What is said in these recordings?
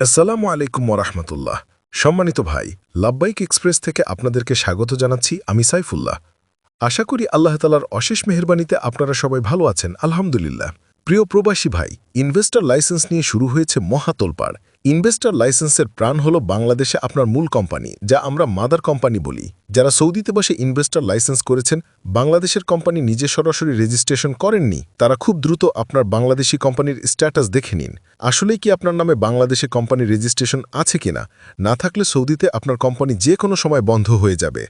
আসসালামু আলাইকুম ওরহমতুল্লাহ সম্মানিত ভাই লাব্বাইক এক্সপ্রেস থেকে আপনাদেরকে স্বাগত জানাচ্ছি আমি সাইফুল্লাহ। আশা করি আল্লাহ তালার অশেষ মেহরবানিতে আপনারা সবাই ভালো আছেন, আলহামদুলিল্লাহ। প্রিয় প্রবাসী ভাই ইনভেস্টর লাইসেন্স নিয়ে শুরু হয়েছে মহাতোলপাড় ইনভেস্টর লাইসেন্সের প্রাণ হল বাংলাদেশে আপনার মূল কোম্পানি যা আমরা মাদার কোম্পানি বলি। যারা সৌদিতে বসে ইনভেস্টর লাইসেন্স করেছেন, বাংলাদেশের কোম্পানি নিজে সরাসরি রেজিস্ট্রেশন করেননি, তারা খুব দ্রুত আপনার বাংলাদেশি কোম্পানির স্ট্যাটাস দেখে নিন। আসলেই কি আপনার নামে বাংলাদেশে কোম্পানির রেজিস্ট্রেশন আছে কিনা? না থাকলে সৌদিতে আপনার কোম্পানি যে কোনো সময় বন্ধ হয়ে যাবে।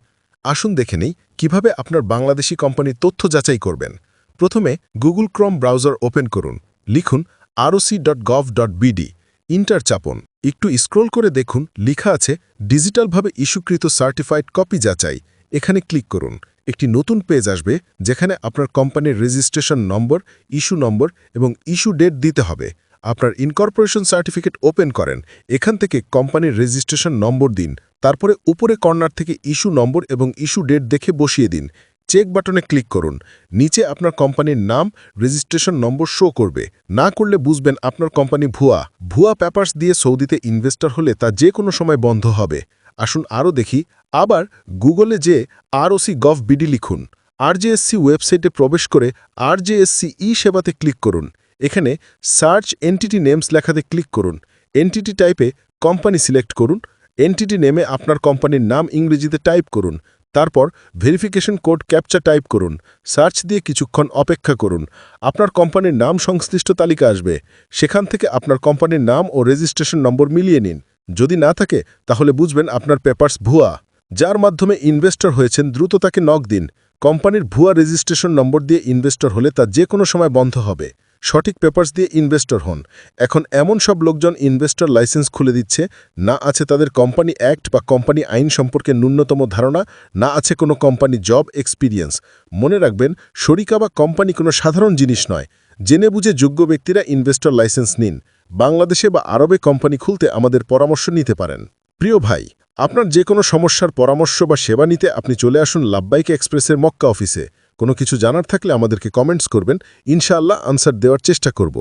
আসুন দেখে নেই, কীভাবে আপনার বাংলাদেশি কোম্পানির তথ্য যাচাই করবেন। প্রথমে গুগল ক্রম ব্রাউজার ওপেন করুন, লিখুন ROC dot gov dot BD enter চাপন। একটু স্ক্রোল করে দেখুন, লিখা আছে, ডিজিটালভাবে ইস্যুকৃত সার্টিফাইড কপি যাচাই। এখানে ক্লিক করুন। একটি নতুন পেজ আসবে, যেখানে আপনার কোম্পানির রেজিস্ট্রেশন নম্বর, ইস্যু নম্বর এবং ইস্যু ডেট দিতে হবে। আপনার ইনকর্পোরেশন সার্টিফিকেট ওপেন করেন, এখান থেকে কোম্পানির রেজিস্ট্রেশন নম্বর দিন। তারপরে উপরে কর্নার থেকে ইস্যু নম্বর এবং ইস্যু ডেট দেখে বসিয়ে দিন। চেক বাটনে ক্লিক করুন। নিচে আপনার কোম্পানির নাম, রেজিস্ট্রেশন নম্বর শো করবে। না করলে বুঝবেন আপনার কোম্পানি ভুয়া। ভুয়া পেপার্স দিয়ে সৌদিতে ইনভেস্টর হলে তা যে কোনো সময় বন্ধ হবে। আসুন আরও দেখি। আবার গুগলে যে আরওসি গভ বিডি লিখুন। আরজেএসসি ওয়েবসাইটে প্রবেশ করে আরজেএসসি ই সেবাতে ক্লিক করুন। এখানে সার্চ এন্টিটি নেমস লেখাতে ক্লিক করুন। এন্টিটি টাইপে কোম্পানি সিলেক্ট করুন। এন্টিটি নেমে আপনার কোম্পানির নাম ইংরেজিতে টাইপ করুন। তারপর ভেরিফিকেশন কোড ক্যাপচা টাইপ করুন, সার্চ দিয়ে কিছুক্ষণ অপেক্ষা করুন, আপনার কোম্পানির নাম সংশ্লিষ্ট তালিকা আসবে, সেখান থেকে আপনার কোম্পানির নাম ও রেজিস্ট্রেশন নম্বর মিলিয়ে নিন, যদি না থাকে তাহলে বুঝবেন আপনার পেপার্স ভুয়া, যার মাধ্যমে ইনভেস্টর হয়েছেন দ্রুত তাকে নক দিন, কোম্পানির ভুয়া রেজিস্ট্রেশন নম্বর দিয়ে ইনভেস্টর হলে তা যে কোনো সময় বন্ধ হবে। সঠিক পেপার্স দিয়ে ইনভেস্টর হন। এখন এমন সব লোকজন ইনভেস্টর লাইসেন্স খুলে দিচ্ছে, না আছে তাদের কোম্পানি অ্যাক্ট বা কোম্পানি আইন সম্পর্কে ন্যূনতম ধারণা, না আছে কোনো কোম্পানি জব এক্সপিরিয়েন্স মনে রাখবেন, শরিকা বা কোম্পানি কোনো সাধারণ জিনিস নয়। জেনে বুঝে যোগ্য ব্যক্তিরা ইনভেস্টর লাইসেন্স নিন। বাংলাদেশে বা আরবে কোম্পানি খুলতে আমাদের পরামর্শ নিতে পারেন। প্রিয় ভাই, আপনার যে কোনো সমস্যার পরামর্শ বা সেবা নিতে আপনি চলে আসুন লাভবাইক এক্সপ্রেসের মক্কা অফিসে। কোনো কিছু জানার থাকলে আমাদেরকে কমেন্টস করবেন। ইনশাআল্লাহ আনসার দেওয়ার চেষ্টা করব।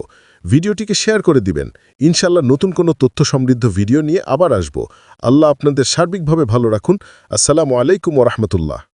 ভিডিওটিকে শেয়ার করে দিবেন। ইনশাআল্লাহ নতুন কোনো তথ্য সমৃদ্ধ ভিডিও নিয়ে আবার আসব। আল্লাহ আপনাদের সার্বিকভাবে ভালো রাখুন। আসসালামু আলাইকুম ওরহমতুল্লাহ